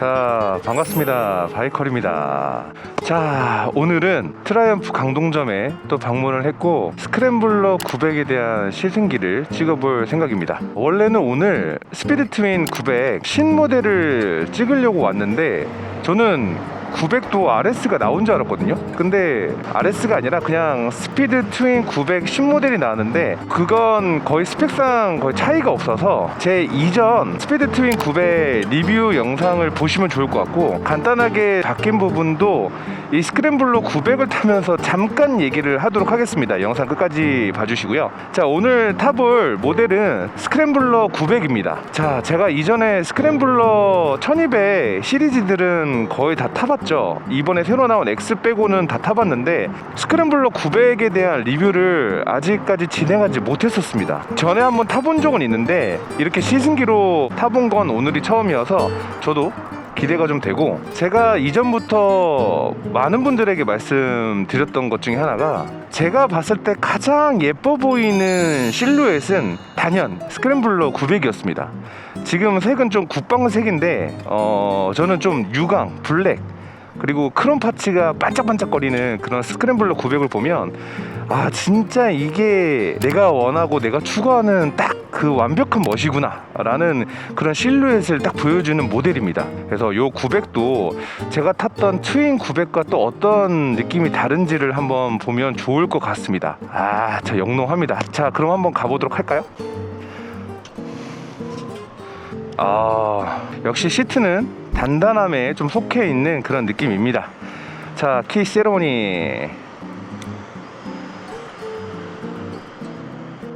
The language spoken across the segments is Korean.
자 반갑습니다. 바이컬입니다. 자 오늘은 트라이언프 강동점에 또 방문을 했고 스크램블러 900에 대한 시승기를 찍어볼 생각입니다. 원래는 오늘 스피드 트윈 900 신모델을 찍으려고 왔는데 저는 900도 RS가 나온 줄 알았거든요. 근데 RS가 아니라 그냥 스피드 트윈 900 신모델이 나왔는데 그건 거의 스펙상 거의 차이가 없어서 제 이전 스피드 트윈 900 리뷰 영상을 보시면 좋을 것 같고 간단하게 바뀐 부분도 이 스크램블러 900을 타면서 잠깐 얘기를 하도록 하겠습니다. 영상 끝까지 봐주시고요. 자 오늘 타볼 모델은 스크램블러 900입니다. 자 제가 이전에 스크램블러 1200 시리즈들은 거의 다 타봤 죠. 이번에 새로 나온 X 빼고는 다 타봤는데 스크램블러 900에 대한 리뷰를 아직까지 진행하지 못했었습니다. 전에 한번 타본 적은 있는데 이렇게 시승기로 타본 건 오늘이 처음이어서 저도 기대가 좀 되고 제가 이전부터 많은 분들에게 말씀드렸던 것 중에 하나가 제가 봤을 때 가장 예뻐 보이는 실루엣은 단연 스크램블러 900이었습니다. 지금 색은 좀 국방색인데 어 저는 좀 유광 블랙 그리고 크롬 파츠가 반짝반짝거리는 그런 스크램블러 900을 보면 아 진짜 이게 내가 원하고 내가 추구하는 딱 그 완벽한 멋이구나 라는 그런 실루엣을 딱 보여주는 모델입니다. 그래서 요 900도 제가 탔던 트윈 900과 또 어떤 느낌이 다른지를 한번 보면 좋을 것 같습니다. 아저 영롱합니다. 자 그럼 한번 가보도록 할까요? 아 역시 시트는 단단함에 좀 속해 있는 그런 느낌입니다. 자, 키 세레모니.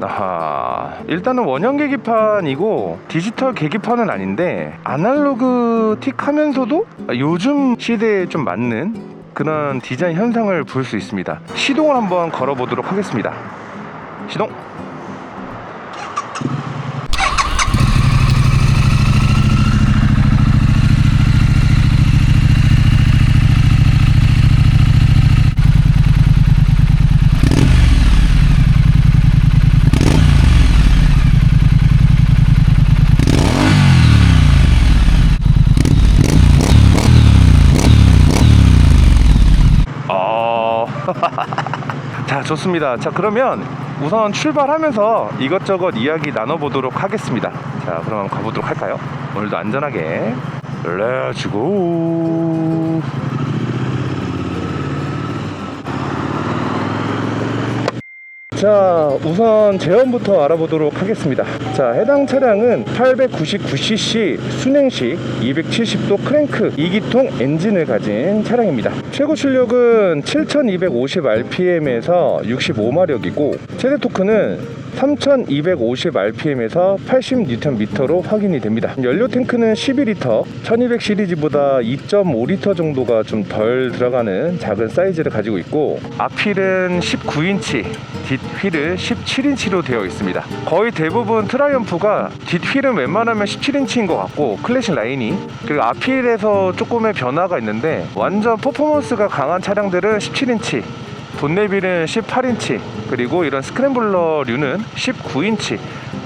아하, 일단은 원형 계기판이고 디지털 계기판은 아닌데 아날로그 틱 하면서도 요즘 시대에 좀 맞는 그런 디자인 현상을 볼 수 있습니다. 시동을 한번 걸어보도록 하겠습니다. 시동. 어... 자 좋습니다. 자 그러면 우선 출발하면서 이것저것 이야기 나눠보도록 하겠습니다. 자 그럼 가보도록 할까요? 오늘도 안전하게 렛츠고 자 우선 제원부터 알아보도록 하겠습니다. 자 해당 차량은 899cc 순행식 270도 크랭크 2기통 엔진을 가진 차량입니다. 최고 출력은 7250rpm에서 65마력이고 최대 토크는 3250rpm에서 80Nm로 확인이 됩니다. 연료 탱크는 12리터 1200 시리즈보다 2.5리터 정도가 좀 덜 들어가는 작은 사이즈를 가지고 있고 앞휠은 19인치 뒷 휠은 17인치로 되어 있습니다. 거의 대부분 트라이언프가 뒷휠은 웬만하면 17인치인 것 같고 클래식 라인이 그리고 앞휠에서 조금의 변화가 있는데 완전 퍼포먼스가 강한 차량들은 17인치 본네빌은 18인치 그리고 이런 스크램블러류는 19인치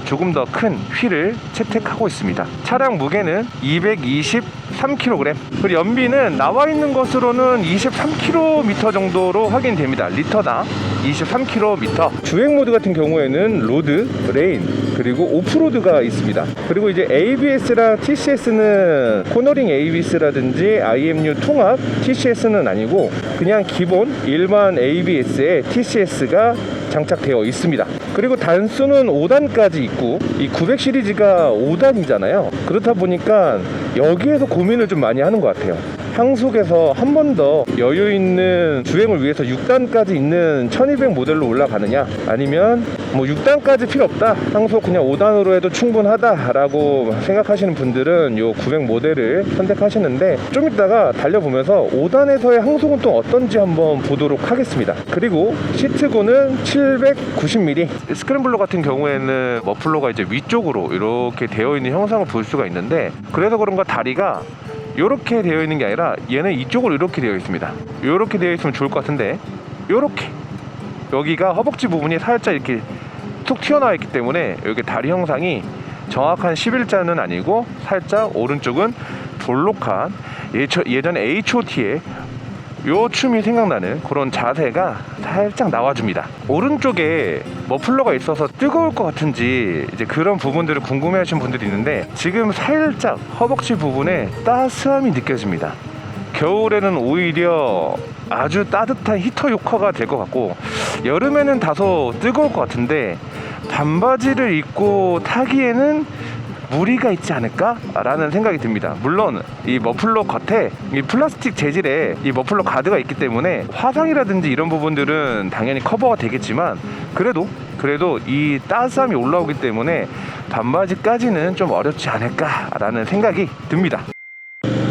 조금 더 큰 휠을 채택하고 있습니다. 차량 무게는 223kg 그리고 연비는 나와 있는 것으로는 23km 정도로 확인됩니다. 리터당 23km 주행 모드 같은 경우에는 로드, 레인 그리고 오프로드가 있습니다. 그리고 이제 ABS랑 TCS는 코너링 ABS라든지 IMU 통합 TCS는 아니고 그냥 기본 일반 ABS에 TCS가 장착되어 있습니다. 그리고 단수는 5단까지 있고 이 900 시리즈가 5단이잖아요. 그렇다 보니까 여기에서 고민을 좀 많이 하는 것 같아요. 향속에서 한 번 더 여유 있는 주행을 위해서 6단까지 있는 1200 모델로 올라가느냐 아니면 뭐 6단까지 필요 없다. 향속 그냥 5단으로 해도 충분하다라고 생각하시는 분들은 요 900 모델을 선택하시는데 좀 이따가 달려보면서 5단에서의 항속은 또 어떤지 한번 보도록 하겠습니다. 그리고 시트고는 790mm 스크램블러 같은 경우에는 머플러가 이제 위쪽으로 이렇게 되어 있는 형상을 볼 수가 있는데 그래서 그런가 다리가 이렇게 되어 있는 게 아니라 얘는 이쪽으로 이렇게 되어 있습니다. 이렇게 되어 있으면 좋을 것 같은데 이렇게 여기가 허벅지 부분이 살짝 이렇게 툭 튀어나와 있기 때문에 여기 다리 형상이 정확한 11자는 아니고 살짝 오른쪽은 볼록한 예전 H.O.T의 요 춤이 생각나는 그런 자세가 살짝 나와줍니다. 오른쪽에 머플러가 있어서 뜨거울 것 같은지 이제 그런 부분들을 궁금해하시는 분들이 있는데 지금 살짝 허벅지 부분에 따스함이 느껴집니다. 겨울에는 오히려 아주 따뜻한 히터 효과가 될 것 같고 여름에는 다소 뜨거울 것 같은데 반바지를 입고 타기에는 무리가 있지 않을까라는 생각이 듭니다. 물론 이 머플러 겉에 이 플라스틱 재질의 이 머플러 가드가 있기 때문에 화상이라든지 이런 부분들은 당연히 커버가 되겠지만 그래도 그래도 이 따스함이 올라오기 때문에 반바지까지는 좀 어렵지 않을까라는 생각이 듭니다.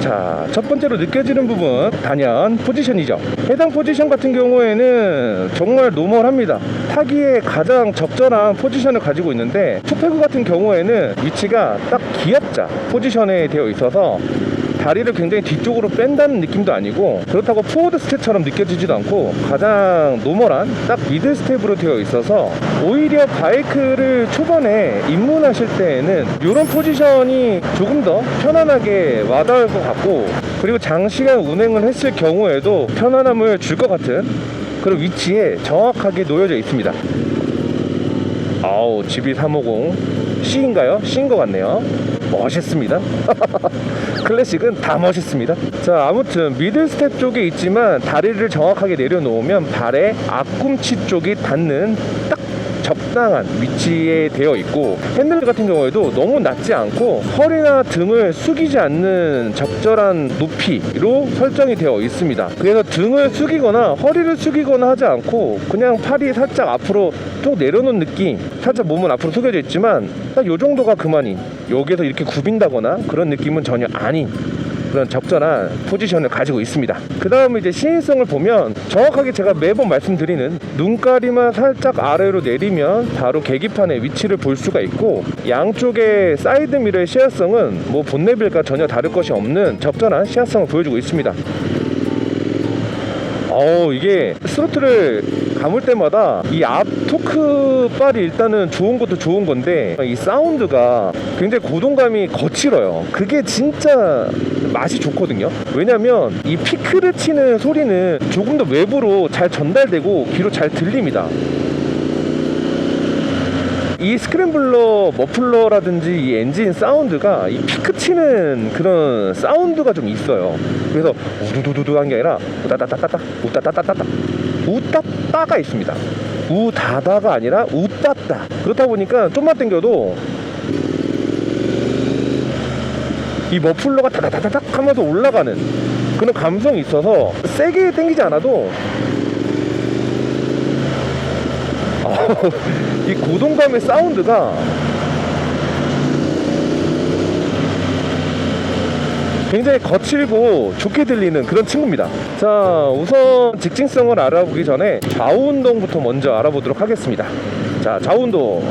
자, 첫 번째로 느껴지는 부분 단연 포지션이죠. 해당 포지션 같은 경우에는 정말 노멀합니다. 타기에 가장 적절한 포지션을 가지고 있는데 투페그 같은 경우에는 위치가 딱 기압자 포지션에 되어 있어서 다리를 굉장히 뒤쪽으로 뺀다는 느낌도 아니고 그렇다고 포워드 스텝처럼 느껴지지도 않고 가장 노멀한 딱 미드 스텝으로 되어 있어서 오히려 바이크를 초반에 입문하실 때에는 이런 포지션이 조금 더 편안하게 와닿을 것 같고 그리고 장시간 운행을 했을 경우에도 편안함을 줄 것 같은 그런 위치에 정확하게 놓여져 있습니다. 아우 GB350 C인가요? C인 것 같네요. 멋있습니다. 클래식은 다 멋있습니다. 자, 아무튼 미들 스텝 쪽에 있지만 다리를 정확하게 내려놓으면 발의 앞꿈치 쪽이 닿는 딱 적당한 위치에 되어 있고 핸들 같은 경우에도 너무 낮지 않고 허리나 등을 숙이지 않는 적절한 높이로 설정이 되어 있습니다. 그래서 등을 숙이거나 허리를 숙이거나 하지 않고 그냥 팔이 살짝 앞으로 툭 내려놓은 느낌 살짝 몸은 앞으로 숙여져 있지만 딱 요 정도가 그만이 여기서 이렇게 굽인다거나 그런 느낌은 전혀 아닌 그런 적절한 포지션을 가지고 있습니다. 그 다음에 이제 시인성을 보면 정확하게 제가 매번 말씀드리는 눈가리만 살짝 아래로 내리면 바로 계기판의 위치를 볼 수가 있고 양쪽의 사이드 미러의 시야성은 뭐 본네빌과 전혀 다를 것이 없는 적절한 시야성을 보여주고 있습니다. 어 이게 스로틀을 감을 때마다 이 앞 토크 발이 일단은 좋은 것도 좋은 건데 이 사운드가 굉장히 고동감이 거칠어요. 그게 진짜 맛이 좋거든요. 왜냐면 이 피크를 치는 소리는 조금 더 외부로 잘 전달되고 귀로 잘 들립니다. 이 스크램블러 머플러라든지 이 엔진 사운드가 이 피크 치는 그런 사운드가 좀 있어요. 그래서 우두두두두 한 게 아니라 우다다다다다 우다다다다다 우따따가 있습니다. 우다다가 아니라 우따따 그렇다 보니까 좀만 당겨도 이 머플러가 다다다닥 하면서 올라가는 그런 감성이 있어서 세게 당기지 않아도 이 고동감의 사운드가 굉장히 거칠고 좋게 들리는 그런 친구입니다. 자, 우선 직진성을 알아보기 전에 좌우 운동부터 먼저 알아보도록 하겠습니다. 자, 좌우 운동.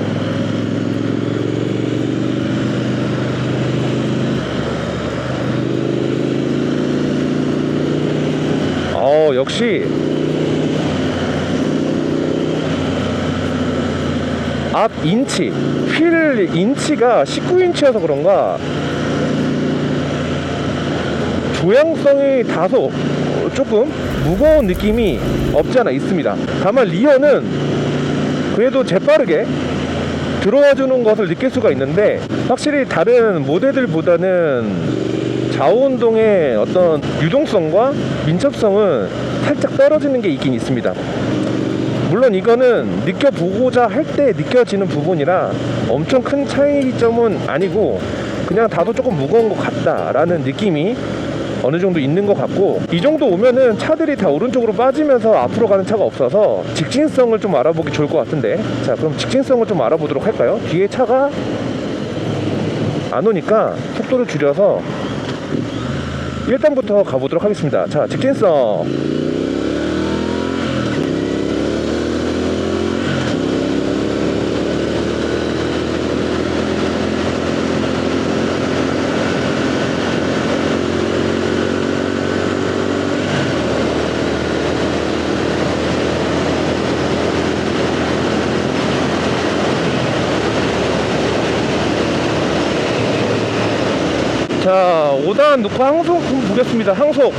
어, 역시 앞 인치, 휠 인치가 19인치여서 그런가 조향성이 다소 조금 무거운 느낌이 없지 않아 있습니다. 다만 리어는 그래도 재빠르게 들어와 주는 것을 느낄 수가 있는데 확실히 다른 모델들보다는 좌우 운동의 어떤 유동성과 민첩성은 살짝 떨어지는 게 있긴 있습니다. 물론 이거는 느껴보고자 할 때 느껴지는 부분이라 엄청 큰 차이점은 아니고 그냥 다소 조금 무거운 것 같다라는 느낌이 어느 정도 있는 것 같고 이 정도 오면은 차들이 다 오른쪽으로 빠지면서 앞으로 가는 차가 없어서 직진성을 좀 알아보기 좋을 것 같은데 자 그럼 직진성을 좀 알아보도록 할까요? 뒤에 차가 안 오니까 속도를 줄여서 1단부터 가보도록 하겠습니다 자 직진성 자 5단 넣고 항속 보겠습니다. 항속.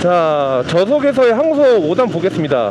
자, 저속에서의 항속 5단 보겠습니다.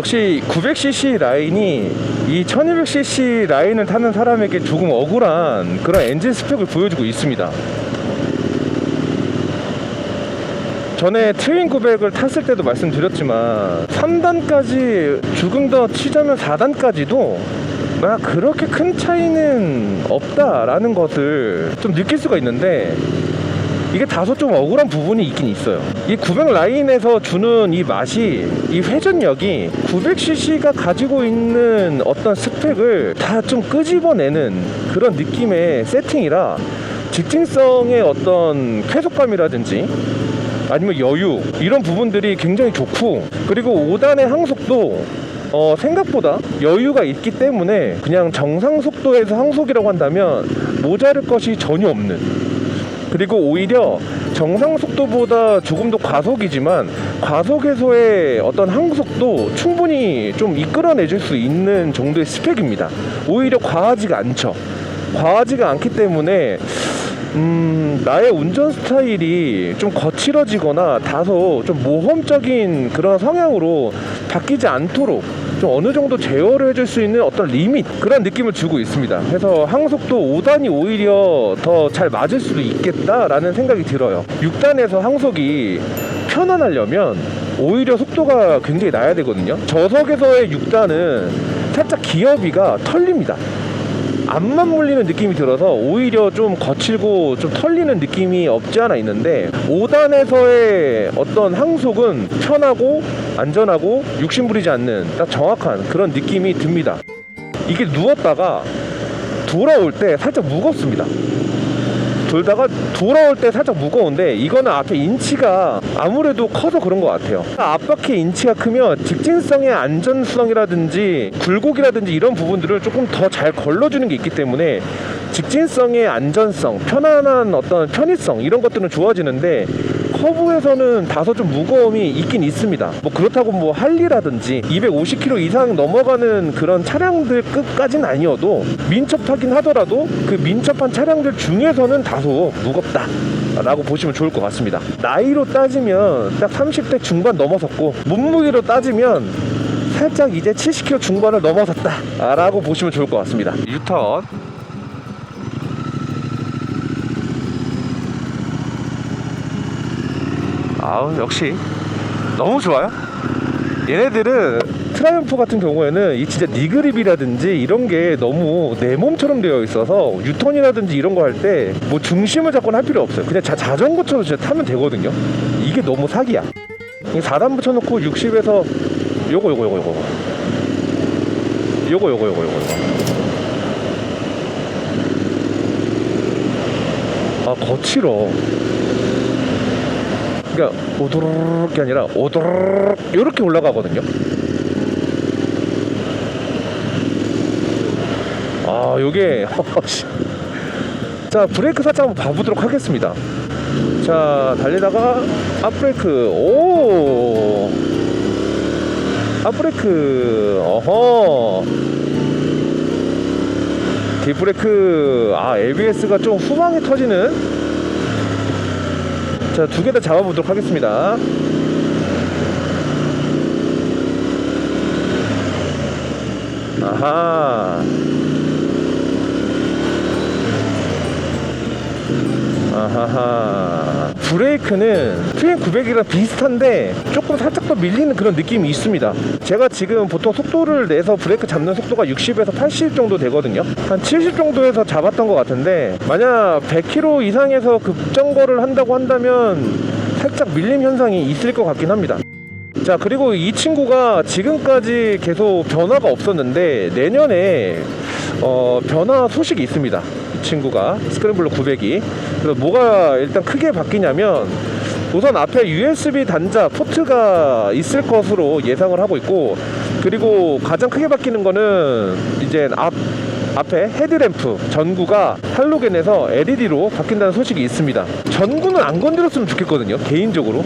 역시 900cc 라인이 이 1200cc 라인을 타는 사람에게 조금 억울한 그런 엔진 스펙을 보여주고 있습니다. 전에 트윈 900을 탔을 때도 말씀드렸지만 3단까지 죽음 더 치자면 4단까지도 막 그렇게 큰 차이는 없다라는 것을 좀 느낄 수가 있는데 이게 다소 좀 억울한 부분이 있긴 있어요. 이 900 라인에서 주는 이 맛이 이 회전력이 900cc가 가지고 있는 어떤 스펙을 다 좀 끄집어내는 그런 느낌의 세팅이라 직진성의 어떤 쾌속감이라든지 아니면 여유 이런 부분들이 굉장히 좋고 그리고 5단의 항속도 어, 생각보다 여유가 있기 때문에 그냥 정상 속도에서 항속이라고 한다면 모자랄 것이 전혀 없는 그리고 오히려 정상 속도보다 조금 더 과속이지만 과속에서의 어떤 항속도 충분히 좀 이끌어내줄 수 있는 정도의 스펙입니다. 오히려 과하지가 않죠. 과하지가 않기 때문에 음, 나의 운전 스타일이 좀 거칠어지거나 다소 좀 모험적인 그런 성향으로 바뀌지 않도록 좀 어느 정도 제어를 해줄 수 있는 어떤 리밋 그런 느낌을 주고 있습니다. 그래서 항속도 5단이 오히려 더 잘 맞을 수도 있겠다라는 생각이 들어요. 6단에서 항속이 편안하려면 오히려 속도가 굉장히 나야 되거든요. 저속에서의 6단은 살짝 기어비가 털립니다. 앞만 물리는 느낌이 들어서 오히려 좀 거칠고 좀 털리는 느낌이 없지 않아 있는데 5단에서의 어떤 항속은 편하고 안전하고 욕심 부리지 않는 딱 정확한 그런 느낌이 듭니다. 이게 누웠다가 돌아올 때 살짝 무겁습니다. 돌다가 돌아올 때 살짝 무거운데 이거는 앞에 인치가 아무래도 커서 그런 것 같아요. 앞바퀴 인치가 크면 직진성의 안전성이라든지 굴곡이라든지 이런 부분들을 조금 더 잘 걸러주는 게 있기 때문에 직진성의 안전성, 편안한 어떤 편의성 이런 것들은 좋아지는데 커브에서는 다소 좀 무거움이 있긴 있습니다. 뭐 그렇다고 뭐 할리라든지 250km 이상 넘어가는 그런 차량들 끝까지는 아니어도 민첩하긴 하더라도 그 민첩한 차량들 중에서는 다소 무겁다. 라고 보시면 좋을 것 같습니다. 나이로 따지면 딱 30대 중반 넘어섰고 몸무게로 따지면 살짝 이제 70kg 중반을 넘어섰다 라고 보시면 좋을 것 같습니다. 유턴 아우 역시 너무 좋아요. 얘네들은 트라이언프 같은 경우에는 이 진짜 니그립이라든지 이런 게 너무 내 몸처럼 되어 있어서 유턴이라든지 이런 거 할 때 뭐 중심을 잡거나 할 필요 없어요. 그냥 자, 자전거처럼 진짜 타면 되거든요. 이게 너무 사기야. 이 4단 붙여놓고 60에서 요거 요거 요거 요거 요거 요거 요거 요거 아 거칠어 그러니까 오도르르게 아니라 오도르르 이렇게 올라가거든요. 아, 요게 자 브레이크 살짝 한번 봐보도록 하겠습니다. 자 달리다가 앞브레이크. 오! 앞브레이크. 어허. 뒷브레이크. 아 ABS가 좀 후방에 터지는 자, 두 개 다 잡아보도록 하겠습니다. 아하. 아하하. 브레이크는 트윈 900이랑 비슷한데 조금 살짝 더 밀리는 그런 느낌이 있습니다. 제가 지금 보통 속도를 내서 브레이크 잡는 속도가 60에서 80 정도 되거든요. 한 70 정도에서 잡았던 것 같은데 만약 100km 이상에서 급정거를 한다고 한다면 살짝 밀림 현상이 있을 것 같긴 합니다. 자 그리고 이 친구가 지금까지 계속 변화가 없었는데 내년에 어, 변화 소식이 있습니다 이 친구가 스크램블러 900이. 그래서 뭐가 일단 크게 바뀌냐면 우선 앞에 USB 단자 포트가 있을 것으로 예상을 하고 있고 그리고 가장 크게 바뀌는 거는 이제 앞 앞에 헤드램프 전구가 할로겐에서 LED로 바뀐다는 소식이 있습니다. 전구는 안 건드렸으면 좋겠거든요 개인적으로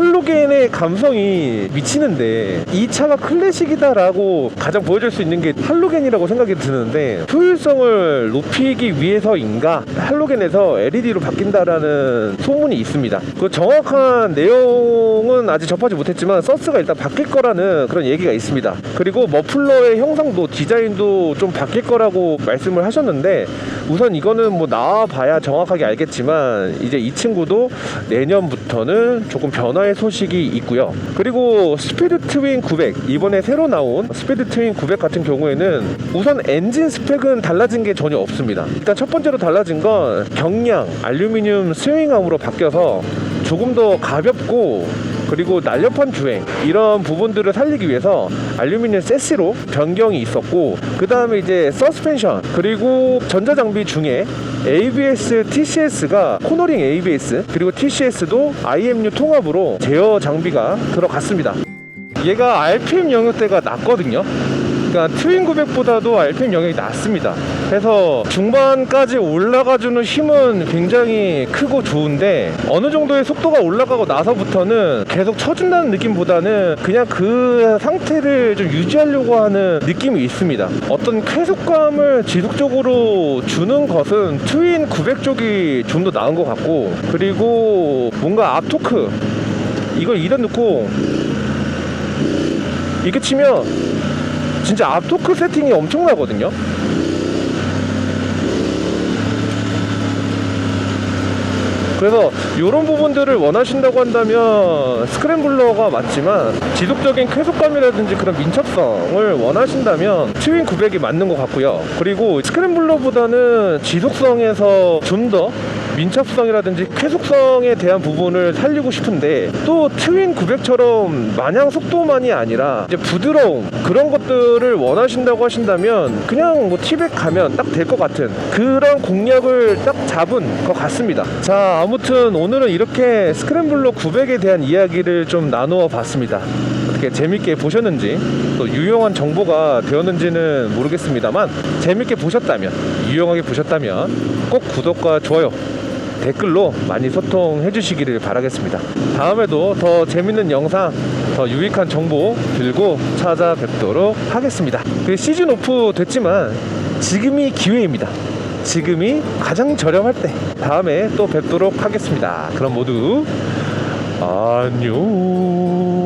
할로겐의 감성이 미치는데 이 차가 클래식이다라고 가장 보여줄 수 있는 게 할로겐이라고 생각이 드는데 효율성을 높이기 위해서인가 할로겐에서 LED로 바뀐다라는 소문이 있습니다. 그 정확한 내용은 아직 접하지 못했지만 서스가 일단 바뀔 거라는 그런 얘기가 있습니다. 그리고 머플러의 형상도 디자인도 좀 바뀔 거라고 말씀을 하셨는데 우선 이거는 뭐 나와봐야 정확하게 알겠지만 이제 이 친구도 내년부터는 조금 변화의 소식이 있고요. 그리고 스피드 트윈 900 이번에 새로 나온 스피드 트윈 900 같은 경우에는 우선 엔진 스펙은 달라진 게 전혀 없습니다. 일단 첫 번째로 달라진 건 경량 알루미늄 스윙암으로 바뀌어서 조금 더 가볍고 그리고 날렵한 주행 이런 부분들을 살리기 위해서 알루미늄 세시로 변경이 있었고 그 다음에 이제 서스펜션 그리고 전자장비 중에 ABS, TCS가 코너링 ABS 그리고 TCS도 IMU 통합으로 제어 장비가 들어갔습니다. 얘가 RPM 영역대가 낮거든요. 그러니까 트윈 900보다도 RPM 영역이 낮습니다. 그래서 중반까지 올라가주는 힘은 굉장히 크고 좋은데 어느 정도의 속도가 올라가고 나서부터는 계속 쳐준다는 느낌보다는 그냥 그 상태를 좀 유지하려고 하는 느낌이 있습니다. 어떤 쾌속감을 지속적으로 주는 것은 트윈 900 쪽이 좀 더 나은 것 같고 그리고 뭔가 앞토크 이걸 이래 놓고 이렇게 치면 진짜 앞토크 세팅이 엄청나거든요. 그래서 이런 부분들을 원하신다고 한다면 스크램블러가 맞지만 지속적인 쾌속감이라든지 그런 민첩성을 원하신다면 트윈 900이 맞는 것 같고요. 그리고 스크램블러보다는 지속성에서 좀더 민첩성이라든지 쾌속성에 대한 부분을 살리고 싶은데 또 트윈 900처럼 마냥 속도만이 아니라 이제 부드러움 그런 것들을 원하신다고 하신다면 그냥 뭐 티백 가면 딱 될 것 같은 그런 공략을 딱 잡은 것 같습니다. 자 아무튼 오늘은 이렇게 스크램블러 900에 대한 이야기를 좀 나누어 봤습니다. 어떻게 재밌게 보셨는지 또 유용한 정보가 되었는지는 모르겠습니다만 재밌게 보셨다면 유용하게 보셨다면 꼭 구독과 좋아요 댓글로 많이 소통해 주시기를 바라겠습니다. 다음에도 더 재밌는 영상, 더 유익한 정보 들고 찾아뵙도록 하겠습니다. 그 시즌 오프 됐지만 지금이 기회입니다. 지금이 가장 저렴할 때 다음에 또 뵙도록 하겠습니다. 그럼 모두 안녕.